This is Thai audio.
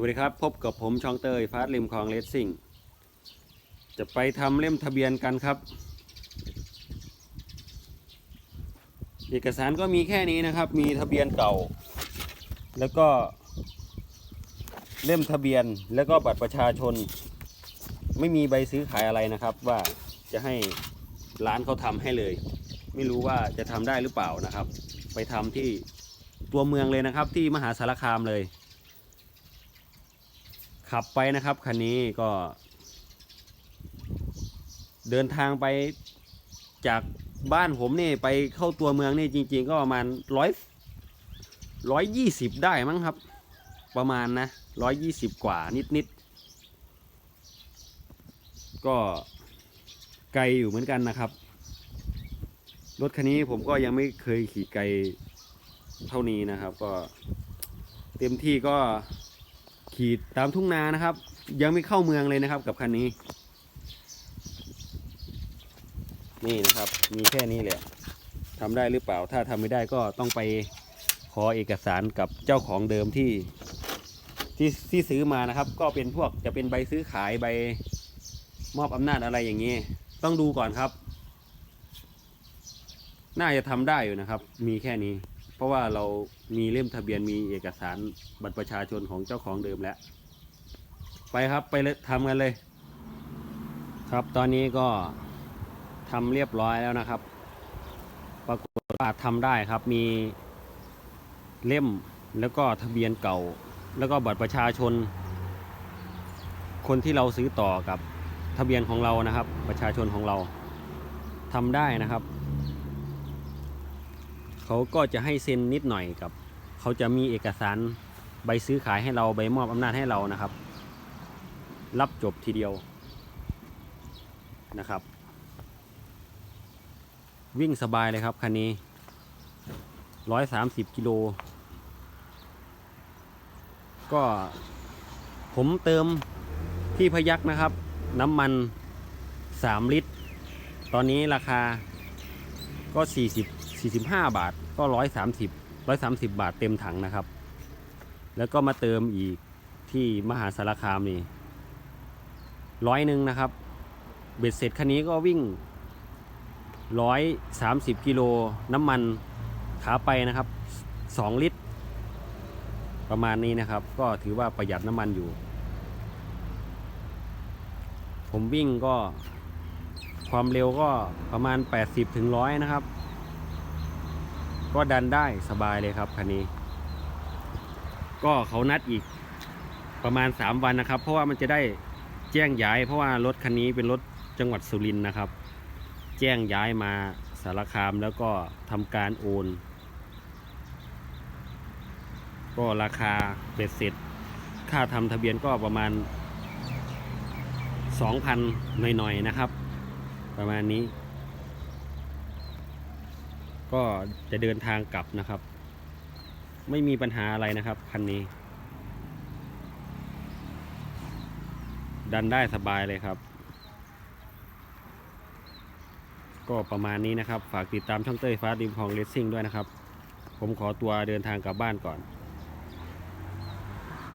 วัสดีครับ พบกับผมช่องเตยฟาสริมคลองเลสซิ่ง จะไปทำเล่มทะเบียนกันครับ เอกสารก็มีแค่นี้นะครับ มีทะเบียนเก่า แล้วก็ เล่มทะเบียนแล้วก็บัตรประชาชน ไม่มีใบซื้อขายอะไรนะครับ ว่าจะให้ร้านเขาทำให้เลย ไม่รู้ว่าจะทำได้หรือเปล่านะครับ ไปทำที่ตัวเมืองเลยนะครับ ที่มหาสารคามเลย ขับไปนะครับคันนี้ก็ เดินทางไปจากบ้านผมนี่ไปเข้าตัวเมืองนี่จริง ๆ ก็ประมาณร้อยร้อยยี่สิบได้มั้งครับ ประมาณนะร้อยยี่สิบกว่านิดๆก็ไกลอยู่เหมือนกันนะครับ รถคันนี้ผมก็ยังไม่เคยขี่ไกลเท่านี้นะครับ ก็เต็มที่ก็ ขี่ตามทุ่งนานะครับ ยังไม่เข้าเมืองเลยนะครับกับคันนี้ นี่นะครับ มีแค่นี้แหละทำได้หรือเปล่า ถ้าทำไม่ได้ก็ต้องไปขอเอกสารกับเจ้าของเดิมที่ที่ที่ซื้อมานะครับ ก็เป็นพวกจะเป็นใบซื้อขายใบมอบอำนาจอะไรอย่างนี้ ต้องดูก่อนครับ น่าจะทำได้อยู่นะครับ มีแค่นี้ เพราะว่าเรามีเล่มทะเบียนมีเอกสารบัตรประชาชนของเจ้าของเดิมแล้ว ไปครับไปเลยทำกันเลย ครับตอนนี้ก็ทำเรียบร้อยแล้วนะครับ ปรากฏว่าทำได้ครับมีเล่มแล้วก็ทะเบียนเก่า แล้วก็บัตรประชาชน คนที่เราซื้อต่อกับทะเบียนของเรานะครับ ประชาชนของเราทำได้นะครับ เขาก็จะให้เซ็นนิดหน่อยกับ เขาจะมีเอกสารใบซื้อขายให้เราใบมอบอำนาจให้เรานะครับ รับจบทีเดียวนะครับ วิ่งสบายเลยครับคันนี้ร้อยสามสิบกิโลก็ผมเติมที่พยักนะครับ น้ำมันสามลิตร ตอนนี้ราคาก็สี่สิบ45 บาท ก็130 130บาทเต็มถังนะครับ แล้วก็มาเติมอีกที่มหาสารคามนี่ร้อยหนึ่งนะครับ เบ็ดเสร็จคันนี้ก็วิ่ง130กิโลน้ำมันขาไปนะครับ2ลิตร ประมาณนี้นะครับ ก็ถือว่าประหยัดน้ำมันอยู่ ผมวิ่งก็ความเร็วก็ประมาณ 80ถึง100 นะครับ ก็ดันได้สบายเลยครับคันนี้ ก็เขานัดอีกประมาณ 3 วันนะครับ เพราะว่ามันจะได้แจ้งย้าย เพราะว่ารถคันนี้เป็นรถจังหวัดสุรินทร์นะครับ แจ้งย้ายมาสารคามแล้วก็ทำการโอน ก็ราคาเบ็ดเสร็จ ค่าทำทะเบียนก็ประมาณ 2,000หน่อยๆนะครับ ประมาณนี้ ก็จะเดินทางกลับนะครับ ไม่มีปัญหาอะไรนะครับคันนี้ ดันได้สบายเลยครับ ก็ประมาณนี้นะครับ ฝากติดตามช่องเต้ยฟ้าดิมของเลสซิ่งด้วยนะครับ ผมขอตัวเดินทางกลับบ้านก่อน